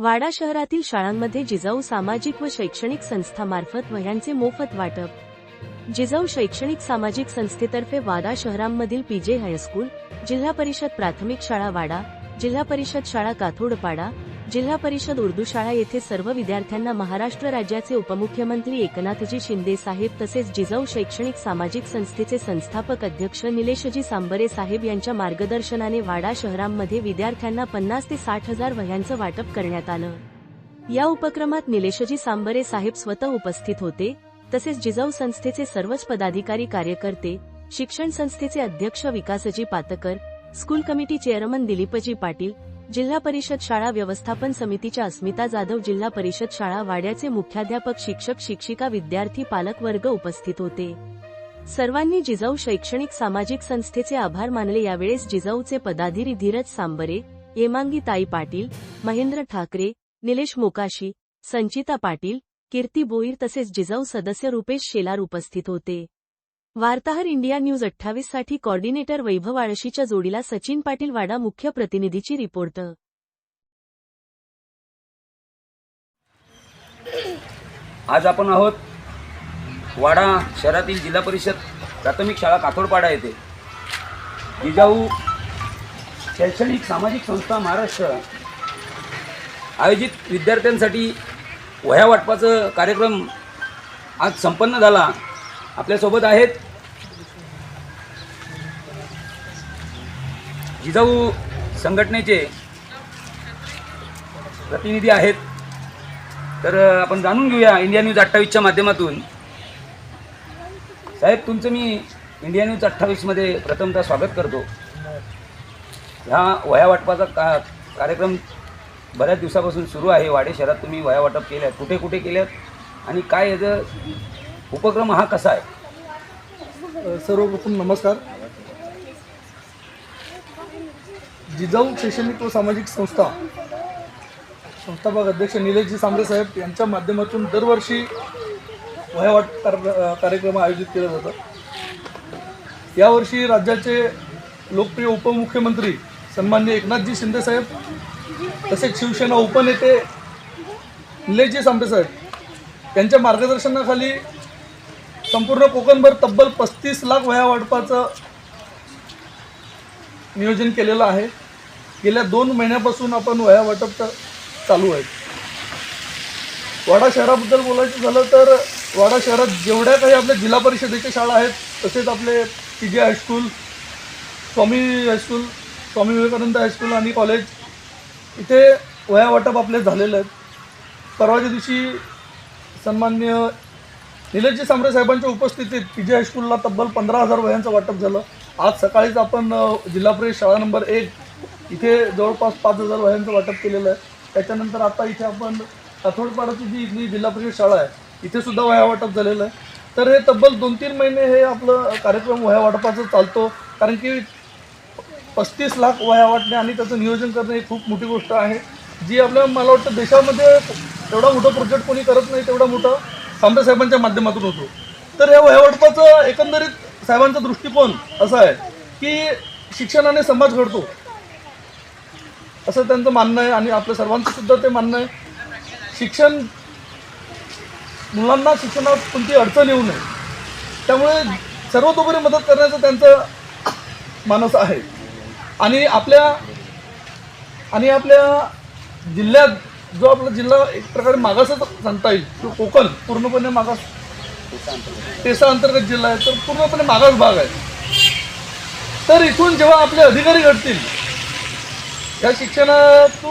वाडा शहरातील शाळांमध्ये जिजाऊ सामाजिक व शैक्षणिक संस्थामार्फत वह्यांचे मोफत वाटप. जिजाऊ शैक्षणिक सामाजिक संस्थेतर्फे वाडा शहरांमधील पीजे हायस्कूल जिल्हा परिषद प्राथमिक शाळा वाडा जिल्हा परिषद शाळा काथोडपाडा जिल्हा परिषद उर्दू शाळा येथे सर्व विद्यार्थ्यांना महाराष्ट्र राज्याचे उपमुख्यमंत्री एकनाथजी शिंदे साहेब तसेच जिजाऊ शैक्षणिक सामाजिक संस्थेचे संस्थापक अध्यक्ष निलेशजी सांबरे साहेब यांच्या मार्गदर्शनाने वाडा शहरांमध्ये विद्यार्थ्यांना पन्नास ते साठ हजार वह्यांचं वाटप करण्यात आलं. या उपक्रमात निलेशजी सांबरे साहेब स्वतः उपस्थित होते तसेच जिजाऊ संस्थेचे सर्वच पदाधिकारी कार्यकर्ते शिक्षण संस्थेचे अध्यक्ष Vikasji Patkar school committee chairman Dilipji Patil जिल्हा परिषद शाळा व्यवस्थापन समितीच्या अस्मिता जाधव जिल्हा परिषद शाळा वाड्याचे मुख्याध्यापक शिक्षक शिक्षिका विद्यार्थी पालक वर्ग उपस्थित होते. सर्वांनी जिजाऊ शैक्षणिक सामाजिक संस्थेचे आभार मानले. यावेळेस जिजाऊचे पदाधिकारी धीरज सांबरे येमांगी ताई पाटील महेंद्र ठाकरे निलेश मोकाशी संचिता पाटील कीर्ती बोईर तसेच जिजाऊ सदस्य रुपेश शेलार उपस्थित होते. वार्ताहर इंडिया न्यूज अठ्ठावीससाठी कॉर्डिनेटर वैभव आळशीच्या जोडीला सचिन पाटील वाडा मुख्य प्रतिनिधीची रिपोर्ट. आज आपण आहोत वाडा शहरातील जिल्हा परिषद प्राथमिक शाळा काथोडपाडा येथे. जिजाऊ शैक्षणिक सामाजिक संस्था महाराष्ट्र आयोजित विद्यार्थ्यांसाठी वह्या वाटपाचं कार्यक्रम आज संपन्न झाला. आपल्यासोबत आहेत जिजाऊ संघटनेचे प्रतिनिधी आहेत. तर आपण जाणून घेऊया इंडिया न्यूज अठ्ठावीसच्या माध्यमातून. साहेब तुमचं मी इंडिया न्यूज अठ्ठावीसमध्ये प्रथमतः स्वागत करतो. ह्या वयावाटपाचा का कार्यक्रम बऱ्याच दिवसापासून सुरू आहे. वाडे शहरात तुम्ही वयावाटप वाटप केल्यात. कुठे कुठे केल्यात? आणि काय याचं उपक्रम हा कसा आहे? सर्वप्रथम नमस्कार. जिजाऊ शैक्षणिक व सामाजिक संस्था. संस्थापक अध्यक्ष निलेशजी सांबरे साहेब यांच्या माध्यमातून दरवर्षी वयावाट कार- कार्यक्रम आयोजित केला जातात यावर्षी राज्याचे लोकप्रिय उपमुख्यमंत्री सन्मान्य एकनाथजी शिंदे साहेब तसेच शिवसेना उपनेते निलेशजी सांबरे साहेब यांच्या मार्गदर्शनाखाली संपूर्ण कोकणभर तब्बल पस्तीस लाख वया वाटपाचं नियोजन केलेलं आहे. गेल्या दोन महिन्यापासून आपण वया वाटप चालू आहे. वाडा शहराबद्दल बोलायचं झालं तर वाडा शहरात जेवढ्या काही आपल्या जिल्हा परिषदेच्या शाळा आहेत तसेच आपले P J high school Swami high school Swami Vivekananda high school आणि कॉलेज इथे वया वाटप आपले झालेलं आहेत. परवाच्या दिवशी सन्मान्य निलजी सांबरे साहेबांच्या उपस्थितीत पी जे हायस्कूलला तब्बल पंधरा हजार वह्यांचं वाटप झालं. आज सकाळीच आपण जिल्हा परिषद शाळा नंबर एक इथे जवळपास पाच हजार वह्यांचं वाटप केलेलं आहे. त्याच्यानंतर आता इथे आपण काथोडपाडाची जी इथली जिल्हा परिषद शाळा आहे इथे सुद्धा वह्या वाटप झालेलं आहे. तर हे तब्बल दोन तीन महिने हे आपलं कार्यक्रम वह्या वाटपाचं चालतो. कारण की पस्तीस लाख वह्या वाटणे आणि त्याचं नियोजन करणे ही खूप मोठी गोष्ट आहे. जी आपल्या मला वाटतं देशामध्ये एवढा मोठा प्रोजेक्ट कोणी करत नाही तेवढा मोठा सांबेसाहेबांच्या माध्यमातून होतो. तर या वह्या वाटपाचं एकंदरीत साहेबांचा दृष्टिकोन असा आहे की शिक्षणाने समाज घडतो. असं त्यांचं म्हणणं आहे आणि आपल्या सर्वांचं सुद्धा ते म्हणणं आहे. शिक्षण मुलांना शिक्षणात कोणती अडचण येऊ नये. त्यामुळे सर्वतोपरी मदत करण्याचं त्यांचं मानस आहे. आणि आपल्या आणि आपल्या जिल्ह्यात जो आपला जिल्हा एक प्रकारे मागासच सांगता येईल तो कोकण पूर्णपणे मागास पेसा अंतर्गत जिल्हा आहे तर पूर्णपणे मागास भाग आहे. तर इथून जेव्हा आपले अधिकारी घडतील या शिक्षणातून